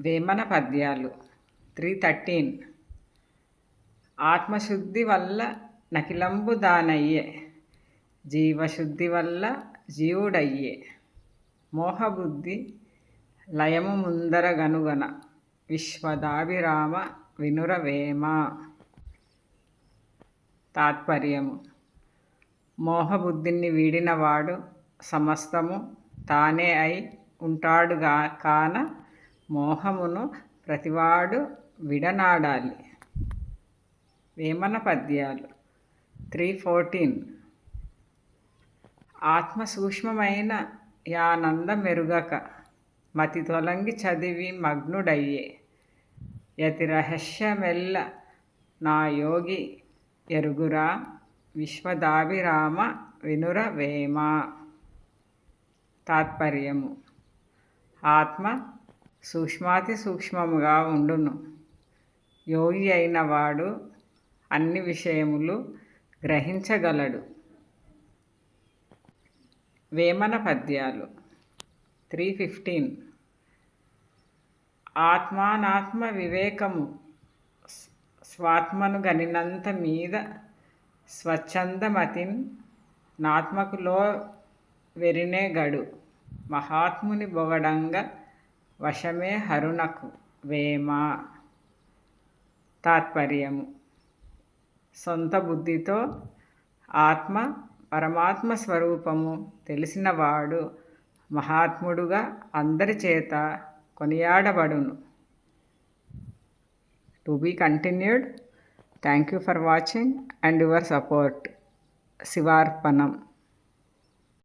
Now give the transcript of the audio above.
వేమన పద్యాలు. Three thirteen. ఆత్మశుద్ధి వల్ల నకిలంబు దానయ్యే. జీవశుద్ధి వల్ల జీవుడయ్యే. మోహబుద్ధి లయము ముందర గనుగన. విశ్వదాభిరామ వినురవేమ తాత్పర్యము. మోహబుద్ధిని వీడినవాడు సమస్తము తానే అయి ఉంటాడుగా కాన మోహమును ప్రతివాడు విడనాడాలి. వేమన పద్యాలు త్రీ ఫోర్టీన్. ఆత్మ సూక్ష్మమైన యానంద మెరుగక మతి తొలంగి చదివి మగ్నుడయ్యే. యతి రహస్యమెల్ల నా యోగి ఎరుగురా విశ్వదాభిరామ వినుర వేమ. తాత్పర్యము. ఆత్మ సూక్ష్మాతి సూక్ష్మముగా ఉండును. యోగి అయిన వాడు అన్ని విషయములు గ్రహించగలడు. వేమన పద్యాలు. Three fifteen. ఆత్మానాత్మ వివేకము స్వాత్మను గనినంత మీద స్వచ్ఛందమతిన్ నాత్మకులో వెరినే గడు. మహాత్ముని బొగడంగా వశమే హరుణకు వేమ. తాత్పర్యము. సొంత బుద్ధితో ఆత్మ పరమాత్మ స్వరూపము తెలిసినవాడు మహాత్ముడుగా అందరి చేత కొనియాడబడును. To be continued. Thank you for watching and your support. శివార్పణం.